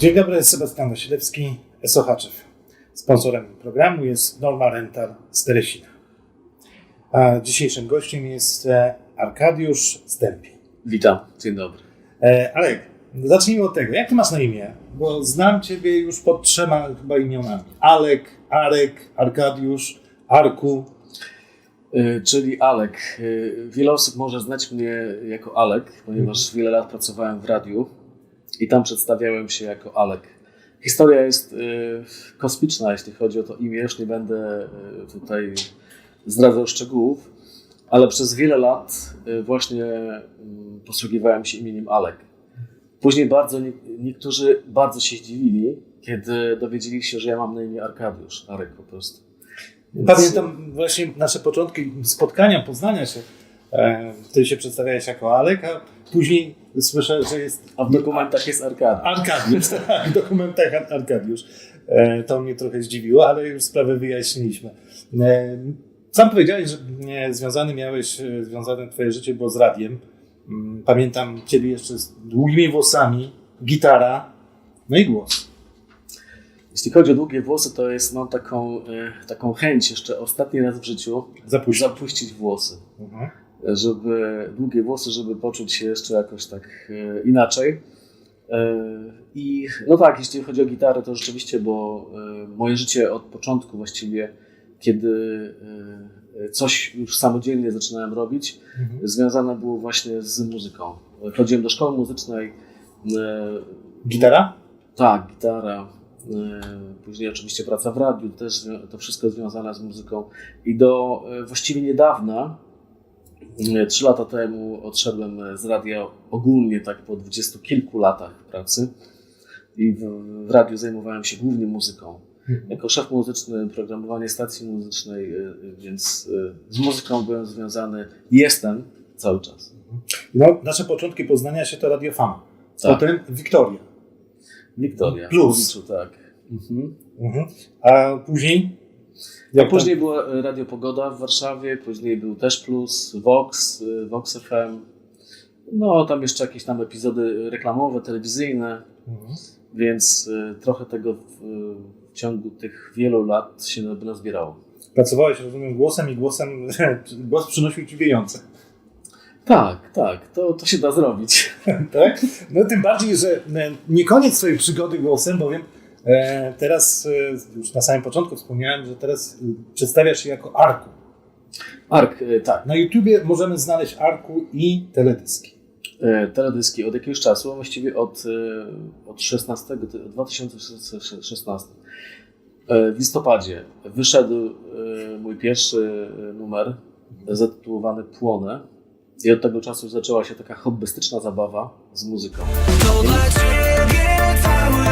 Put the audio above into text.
Dzień dobry, Sebastian Wasilewski, Sochaczew. Sponsorem programu jest Norma Rental z Teresina. A dzisiejszym gościem jest e, Arkadiusz Stępi. Witam, dzień dobry. E, Alek, zacznijmy od tego. Jak ty masz na imię? Bo znam ciebie już pod trzema chyba imionami. Alek, Arek, Arkadiusz, Arku. Y, czyli Alek. Wiele osób może znać mnie jako Alek, ponieważ wiele lat pracowałem w radiu i tam przedstawiałem się jako Alek. Historia jest y, kosmiczna, jeśli chodzi o to imię. Już nie będę y, tutaj zdradzał szczegółów, ale przez wiele lat y, właśnie posługiwałem się imieniem Alek. Później bardzo nie, niektórzy bardzo się zdziwili, kiedy dowiedzieli się, że ja mam na imię Arkadiusz. Arek po prostu. Więc- Pamiętam właśnie nasze początki spotkania, poznania się. E, Wtedy się przedstawiałeś jako Alek, a później słyszę, że jest A w dokumentach jest Arkadiusz. Arkadiusz, tak, w dokumentach Ar- Arkadiusz. E, To mnie trochę zdziwiło, ale już sprawę wyjaśniliśmy. E, Sam powiedziałeś, że związany miałeś, związane twoje życie było z radiem. Mm, Pamiętam ciebie jeszcze z długimi włosami, gitara, no i głos. Jeśli chodzi o długie włosy, to jest, mam taką, taką chęć jeszcze ostatni raz w życiu Zapuść. zapuścić włosy. Mhm. Żeby, długie włosy, żeby poczuć się jeszcze jakoś tak e, inaczej. E, I no tak, jeśli chodzi o gitarę, to rzeczywiście, bo e, moje życie od początku właściwie, kiedy coś już samodzielnie zaczynałem robić, Mhm. związane było właśnie z muzyką. Chodziłem do szkoły muzycznej. Gitara? Tak, gitara. Później oczywiście praca w radiu, też to wszystko związane z muzyką. I do właściwie niedawna, trzy lata temu, odszedłem z radia ogólnie tak po dwudziestu kilku latach pracy. I w, w radiu zajmowałem się głównie muzyką. Jako szef muzyczny, programowanie stacji muzycznej, e, e, więc e, z muzyką byłem związany, jestem cały czas. No, nasze początki poznania się to Radio Fama. Tak. Potem Wiktoria. Wiktoria. Plus. Łowiczu, tak. Mhm. Mhm. A później? A Jak później była e, Radio Pogoda w Warszawie, później był też Plus, Vox, y, Vox FM. No, tam jeszcze jakieś tam epizody reklamowe, telewizyjne, Tam... Mhm. więc y, trochę tego w, w ciągu tych wielu lat się nazbierało. Pracowałeś, rozumiem, głosem i głosem, głos przynosił ci pieniądze. Tak, tak, to, to się da zrobić. tak? No tym bardziej, że e, nie koniec swojej przygody głosem, bowiem e, teraz, e, już na samym początku wspomniałem, że teraz e, przedstawiasz się jako Arku. Ark, tak, Na YouTubie możemy znaleźć Arku i teledyski. e, teledyski od jakiegoś czasu, właściwie od, e, od 16, ty- od 2016. E, W listopadzie wyszedł e, mój pierwszy e, numer zatytułowany Płonę i od tego czasu zaczęła się taka hobbystyczna zabawa z muzyką. To dla ciebie cały